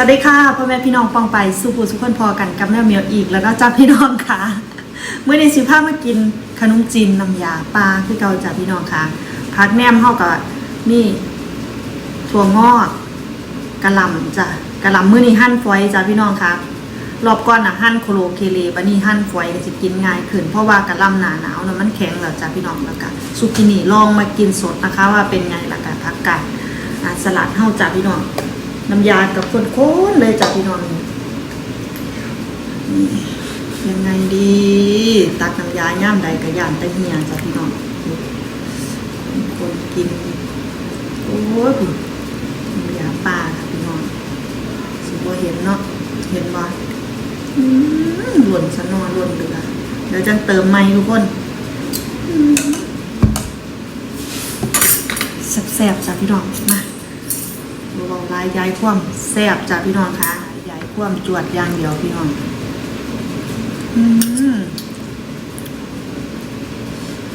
วัสดีค่ะพ่อแม่พี่น้องปองไปสุภูสุขคนพอกันกับแม่เมียวอีกแล้วก็จ้าพี่น้องค่ะเมื่อในสิภาพมากินขนมจีนน้ำยาปลาคือเก่าจ้าพี่น้องค่ะพักแนมเข้ากับนี่ถั่วงอกกะหล่ำจ้ะกะหล่ำมื้อนี้หั่นฝอยจ้าพี่น้องค่ะรอบก่อนน่ะหั่นโคโลเคเลบัดนี้หั่นฝอยก็สิกินง่ายขึ้นเพราะว่ากะหล่ำหนาหนาวนะมันแข็งแล้วจ้าพี่น้องแล้วก็สุกินี่ลองมากินสดนะคะ ว่าเป็นไงล่ะกันพักกันอ่สลัดเฮาจ้าพี่น้อง น้ำยากับคนโค้นเลยจ้ะพี่น้องนี่ยังไงดี ตักน้ำยาย่ามใดกระยานตะเฮียจ้ะพี่น้องคนกิน โอ้ยน้ำยาป่าค่ะพี่น้องสิบ่เห็นเนาะเห็นบ่อืมหล่นสนอนหล่นเหลือเดี๋ยวจะเติมใหม่ทุกคนแซ่บๆจ้ะพี่น้องมา เบาลายยายคว่ำแซ่บจ้ะพี่น้องค่ะยายคว่ำจวดอย่างเดียวพี่น้องอืม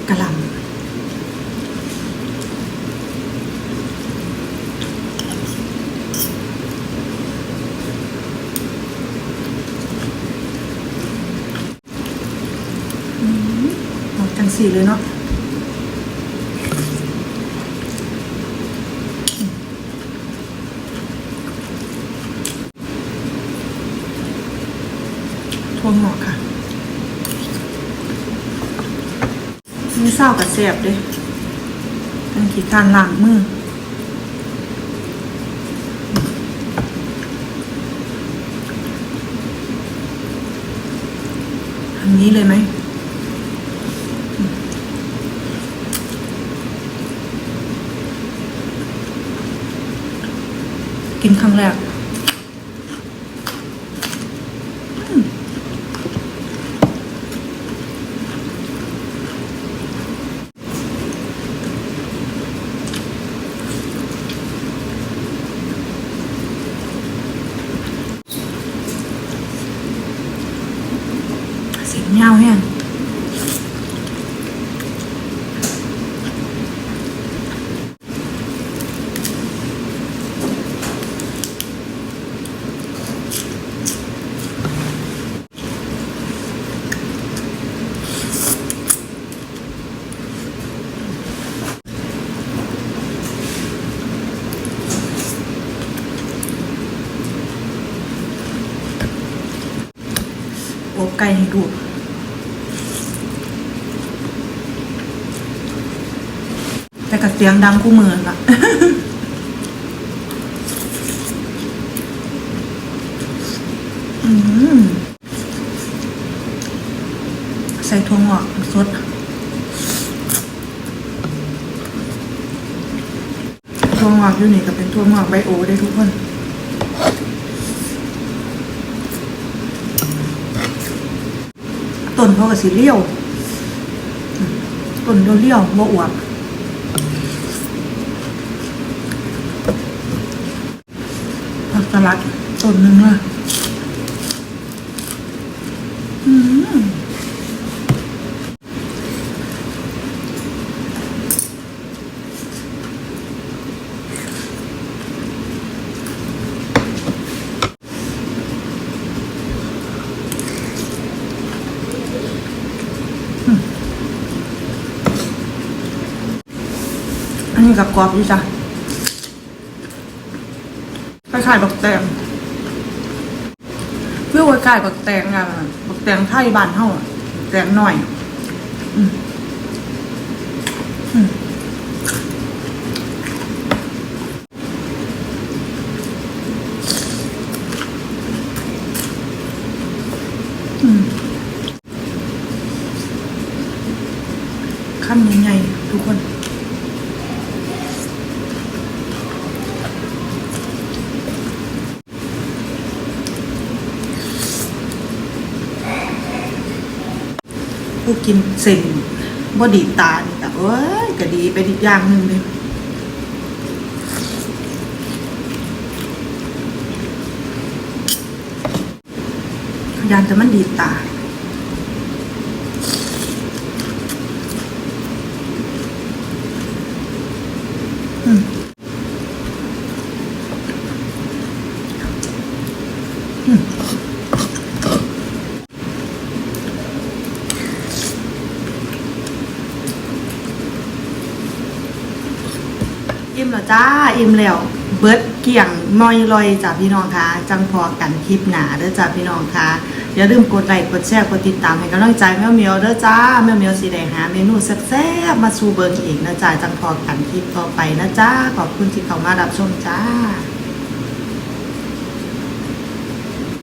กะลำอืมเอาจังสีเลยเนาะ ทั่วหมอกค่ะมีเศร้ากับแสบด้วยตั้งขีดการล้างมืออันนี้เลยไหมกินครั้งแรก เงาแห้งไก่ให้ดู แต่ กับเสียงดังคู่มือละอืมใส่ถั่วงอกสดถั่วงอกอยู่นี่ก็เป็นถั่วงอกไบโอได้ทุกคนต้นเขาก็สิเลี้ยวต้นเลี้ยวๆบ่อวบ ผักต้นหนึ่งละอันนี้กับกรอบอยู่จ้ะ คล้ายๆบักแตงเพื่อไว่าคล้ายบักแตงอะบักแตงไทยบ้านเฮาบักแตงหน่อยอืมอืมอืมคำใหญ่ๆทุกคน ผู้กินเส้นบดีตานี่แต่เอ้ยก็ดีไปอีกอย่างหนึ่งเลยยานจะมันดีตาอืม แล้วจ้า อิ่มแล้ว เบิร์ดเกี่ยงมอยลอยจ้าพี่น้องคะจังพอกันคลิปหนาเด้อจ้าพี่น้องคะอย่าลืมกดไลค์กดแชร์กดติดตามให้กำลังใจแม่เมียวเด้อจ้าแม่เมียวสีแดงหาเมนูแซ่บๆมาสู่เบิงอีกนะจ้าจังพอกันคลิปต่อไปนะจ้าขอบคุณที่เข้ามารับชมจ้า